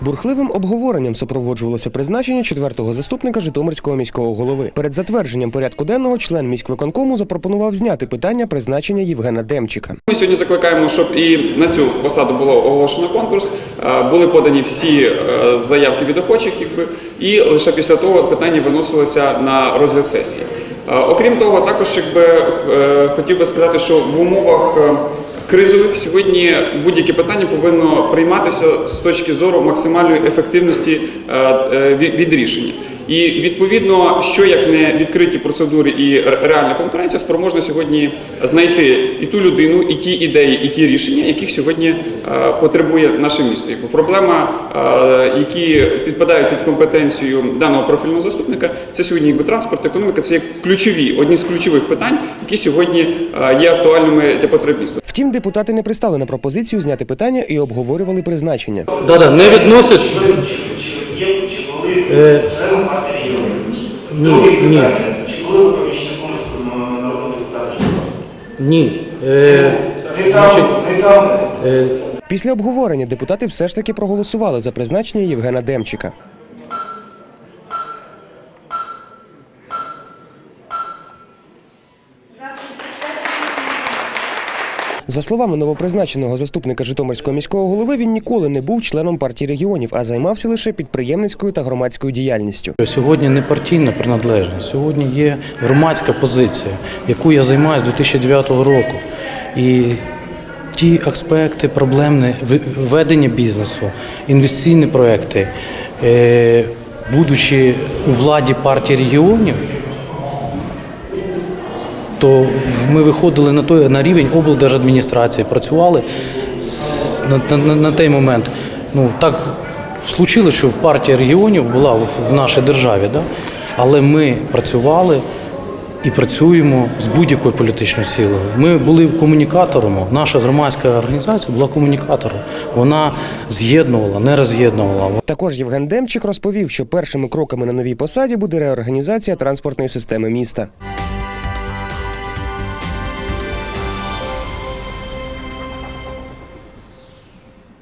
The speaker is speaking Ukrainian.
Бурхливим обговоренням супроводжувалося призначення четвертого заступника Житомирського міського голови. Перед затвердженням порядку денного член міськвиконкому запропонував зняти питання призначення Євгена Демчика. Ми сьогодні закликаємо, щоб і на цю посаду було оголошено конкурс, е, були подані всі е, заявки від охочих, якби, і лише після того питання виносилося на розгляд сесії. Е, Окрім того, також якби, хотів би сказати, що в умовах кризових сьогодні будь-яке питання повинно прийматися з точки зору максимальної ефективності е, е, від рішення. І відповідно, що як не відкриті процедури і реальна конкуренція, спроможна сьогодні знайти і ту людину, і ті ідеї, і ті рішення, яких сьогодні е, потребує наше місто. Бо проблема, е, які підпадають під компетенцію даного профільного заступника, це сьогодні якби транспорт, економіка, це є ключові, одні з ключових питань, які сьогодні е, є актуальними для потреб міста. Втім, депутати не пристали на пропозицію зняти питання і обговорювали призначення. Да-да, не відносиш. Членом партії регіонів? ні, Друге ні. питання. Чи були ви помічником народного депутата Житомирського? Ні. Е, Недавно, значить, недавно. е, Після обговорення депутати все ж таки проголосували за призначення Євгена Демчика. За словами новопризначеного заступника Житомирського міського голови, він ніколи не був членом партії регіонів, а займався лише підприємницькою та громадською діяльністю. Сьогодні не партійна приналежність, сьогодні є громадська позиція, яку я займаю з 2009 року. І ті аспекти проблемні в- ведення бізнесу, інвестиційні проекти, е, будучи у владі партії регіонів, то ми виходили на той на рівень облдержадміністрації, працювали на, на, на той момент. Ну так случилось, що партія регіонів була в, в нашій державі, да? але ми працювали і працюємо з будь-якою політичною силою. Ми були комунікатором. Наша громадська організація була комунікатором. Вона з'єднувала, не роз'єднувала. Також Євген Демчик розповів, що першими кроками на новій посаді буде реорганізація транспортної системи міста.